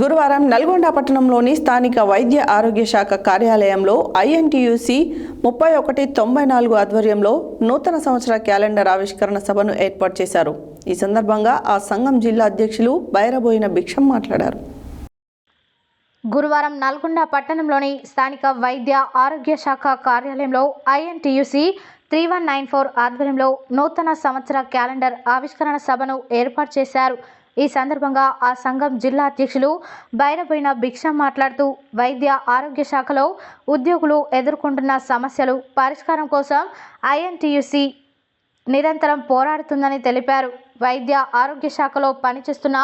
గురువారం నల్గొండ పట్టణంలోని స్థానిక వైద్య ఆరోగ్య శాఖ కార్యాలయంలో ఐఎన్టీయూసీ ముప్పై ఒకటి తొంభై నాలుగు ఆధ్వర్యంలో నూతన సంవత్సర క్యాలెండర్ ఆవిష్కరణ సభను ఏర్పాటు చేశారు. ఈ సందర్భంగా ఆ సంఘం జిల్లా అధ్యక్షులు బైరబోయిన భిక్షం మాట్లాడారు. గురువారం నల్గొండ పట్టణంలోని స్థానిక వైద్య ఆరోగ్య శాఖ కార్యాలయంలో INTUC three one nine four ఆధ్వర్యంలో నూతన సంవత్సర క్యాలెండర్ ఆవిష్కరణ సభను ఏర్పాటు చేశారు. ఈ సందర్భంగా ఆ సంఘం జిల్లా అధ్యక్షులు బైరబోయిన భిక్ష మాట్లాడుతూ వైద్య ఆరోగ్య శాఖలో ఉద్యోగులు ఎదుర్కొంటున్న సమస్యలు పరిష్కారం కోసం ఐఎన్టీయూసీ నిరంతరం పోరాడుతుందని తెలిపారు. వైద్య ఆరోగ్య శాఖలో పనిచేస్తున్న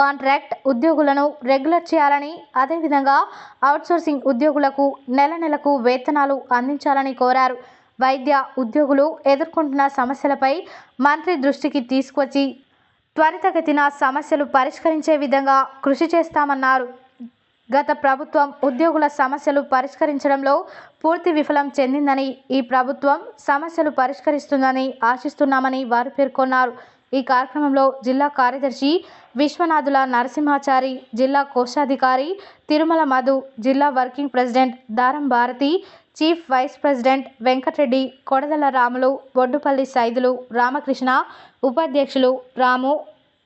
కాంట్రాక్ట్ ఉద్యోగులను రెగ్యులర్ చేయాలని అదేవిధంగా అవుట్సోర్సింగ్ ఉద్యోగులకు నెల నెలకు వేతనాలు అందించాలని కోరారు. వైద్య ఉద్యోగులు ఎదుర్కొంటున్న సమస్యలపై మంత్రి దృష్టికి తీసుకొచ్చి త్వరితగతిన సమస్యలు పరిష్కరించే విధంగా కృషి చేస్తామన్నారు. గత ప్రభుత్వం ఉద్యోగుల సమస్యలు పరిష్కరించడంలో పూర్తి విఫలం చెందిందని ఈ ప్రభుత్వం సమస్యలు పరిష్కరిస్తుందని ఆశిస్తున్నామని వారు పేర్కొన్నారు. ఈ కార్యక్రమంలో జిల్లా కార్యదర్శి విశ్వనాథుల నరసింహాచారి జిల్లా కోశాధికారి తిరుమల మధు జిల్లా working president Daram Bharati chief vice president Venkatareddy Kodadala Ramulu Boddupalli Saidulu Ramakrishna ఉపాధ్యక్షులు రాము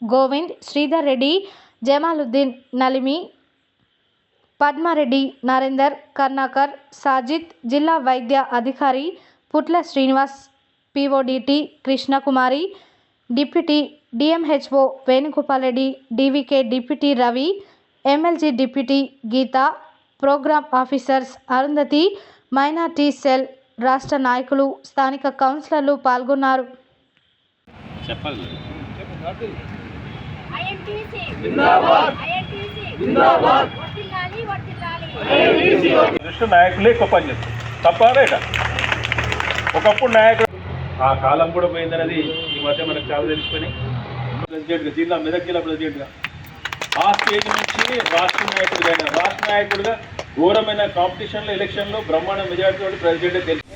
గోవింద్ శ్రీధర్ రెడ్డి జమాలుద్దీన్ నలిమి పద్మారెడ్డి నరేందర్ కర్ణాకర్ సాజిద్ జిల్లా వైద్య అధికారి Putla Srinivas PODT Krishnakumari deputy DMHO Venugopal Reddy DVK deputy Ravi MLG deputy Geeta programme officers Arundhati minority cell రాష్ట్ర నాయకులు స్థానిక కౌన్సిలర్లు పాల్గొన్నారు. చెప్పాలి నాయకులే ఎక్కువ పనిచేస్తారు తప్ప రైట ఒకప్పుడు నాయకుడు ఆ కాలం కూడా పోయిందనేది ఈ మధ్య మనకు చాలా తెలిసిపోయి ప్రెసిడెంట్గా జిల్లా మెదక్ జిల్లా ప్రెసిడెంట్గా. ఆ స్టేజ్ నుంచి రాష్ట్ర నాయకుడిగా రాష్ట్ర నాయకుడిగా ఘోరమైన కాంపిటీషన్లో ఎలక్షన్లో బ్రహ్మాండ మెజార్టీ తోటి ప్రెసిడెంట్ తెలిసి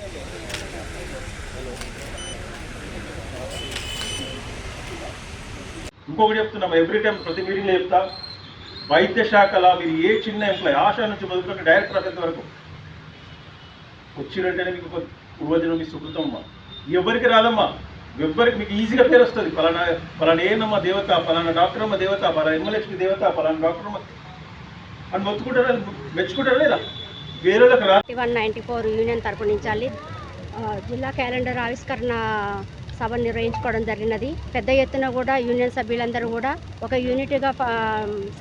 ఇంకొకటి చెప్తున్నాం ఎవ్రీ టైం ప్రతి మీటింగ్లో చెప్తా వైద్య శాఖలో మీరు ఏ చిన్న ఎంప్లాయ్ ఆశ నుంచి మొదలుకొని డైరెక్టర్ ఆఫీస్ వరకు వచ్చిరంటేనే మీకు ఒక పూర్వజనం మీ సుకృతం ఎవరికి రాదమ్మా? ఎవ్వరికి మీకు ఈజీగా పేరు వస్తుంది. పలానా పలానా ఏనమ్మ దేవత పలానా డాక్టర్ అమ్మ దేవత పలానా ఎమ్మలక్ష్మి దేవత పలానా డాక్టర్ అమ్మ. అని మొత్తుకుంటారా? మెచ్చుకుంటారా లేదా? వేరే వాళ్ళకి రా వన్ నైంటీ ఫోర్ యూనియన్ తరపు నుంచి జిల్లా క్యాలెండర్ ఆవిష్కరణ సభ నిర్వహించుకోవడం జరిగినది. పెద్ద ఎత్తున కూడా యూనియన్ సభ్యులందరూ కూడా ఒక యూనిట్గా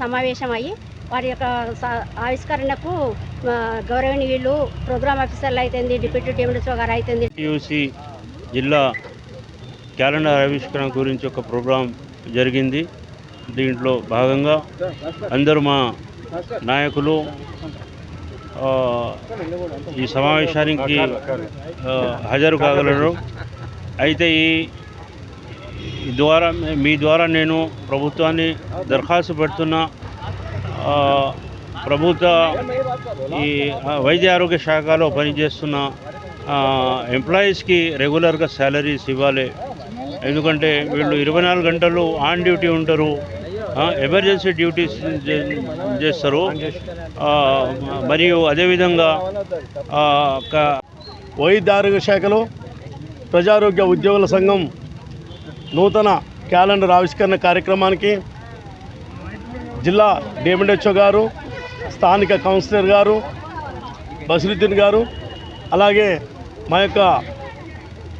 సమావేశం అయ్యి వారి యొక్క ఆవిష్కరణకు గౌరవనీయులు ప్రోగ్రామ్ ఆఫీసర్లు అయితేంది డిప్యూటీ డిఎండిసో గారు అయితేంది. టీయూసీ జిల్లా క్యాలెండర్ ఆవిష్కరణ గురించి ఒక ప్రోగ్రాం జరిగింది. దీంట్లో భాగంగా అందరూ మా నాయకులు ఈ సమావేశానికి హాజరు కాగలరు. అయితే ఈ ద్వారా మీ ద్వారా నేను ప్రభుత్వాన్ని దరఖాస్తు పెడుతున్న ప్రభుత్వ ఈ వైద్య ఆరోగ్య శాఖలో పనిచేస్తున్న ఎంప్లాయీస్కి రెగ్యులర్గా శాలరీస్ ఇవ్వాలి. ఎందుకంటే వీళ్ళు ఇరవై నాలుగు గంటలు ఆన్ డ్యూటీ ఉంటారు. ఎమర్జెన్సీ డ్యూటీస్ చేస్తారు. మరియు అదేవిధంగా వైద్య ఆరోగ్య శాఖలో ప్రజారోగ్య ఉద్యోగుల సంఘం నూతన క్యాలెండర్ ఆవిష్కరణ కార్యక్రమానికి జిల్లా డిఎండ్హెచ్ఓ గారు స్థానిక కౌన్సిలర్ గారు బసిరుద్దీన్ గారు అలాగే మా యొక్క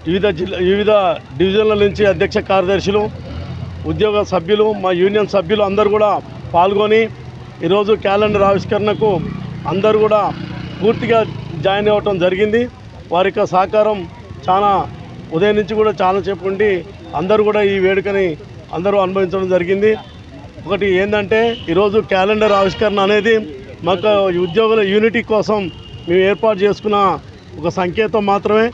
వివిధ జిల్లా వివిధ డివిజన్ల నుంచి అధ్యక్ష కార్యదర్శులు ఉద్యోగ సభ్యులు మా యూనియన్ సభ్యులు అందరూ కూడా పాల్గొని ఈరోజు క్యాలెండర్ ఆవిష్కరణకు అందరూ కూడా పూర్తిగా జాయిన్ అవ్వటం జరిగింది. వారి యొక్క సహకారం చాలా ఉదయం నుంచి కూడా చాలా సేపు ఉండి అందరూ కూడా ఈ వేడుకని అందరూ అనుభవించడం జరిగింది. ఒకటి ఏంటంటే ఈరోజు క్యాలెండర్ ఆవిష్కరణ అనేది మాకు ఉద్యోగుల యూనిటీ కోసం మేము ఏర్పాటు చేసుకున్న ఒక సంకేతం మాత్రమే.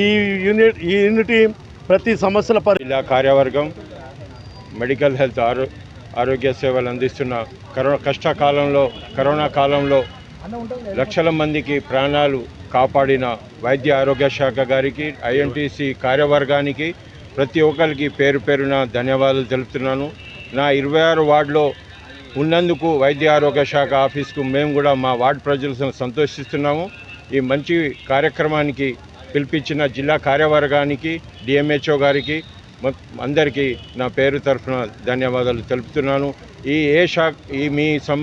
ఈ యూనిట్ ఈ యూనిటీ ప్రతి సమస్యల పరి కార్యవర్గం మెడికల్ హెల్త్ ఆరో ఆరోగ్య సేవలు అందిస్తున్న కరోనా కష్టకాలంలో కరోనా కాలంలో లక్షల మందికి ప్రాణాలు కాపాడిన వైద్య ఆరోగ్య శాఖ గారికి ఐఎన్టీసీ కార్యవర్గానికి ప్రతి ఒక్కరికి పేరు పేరున ధన్యవాదాలు తెలుపుతున్నాను. నా ఇరవై ఆరు వార్డులో ఉన్నందుకు వైద్య ఆరోగ్య శాఖ ఆఫీస్కు మేము కూడా మా వార్డు ప్రజలను సంతోషిస్తున్నాము. ఈ మంచి కార్యక్రమానికి పిలిపించిన జిల్లా కార్యవర్గానికి డిఎంహెచ్ఓ గారికి అందరికీ నా పేరు తరఫున ధన్యవాదాలు తెలుపుతున్నాను. ఈ ఏ శాఖ ఈ మీ సమ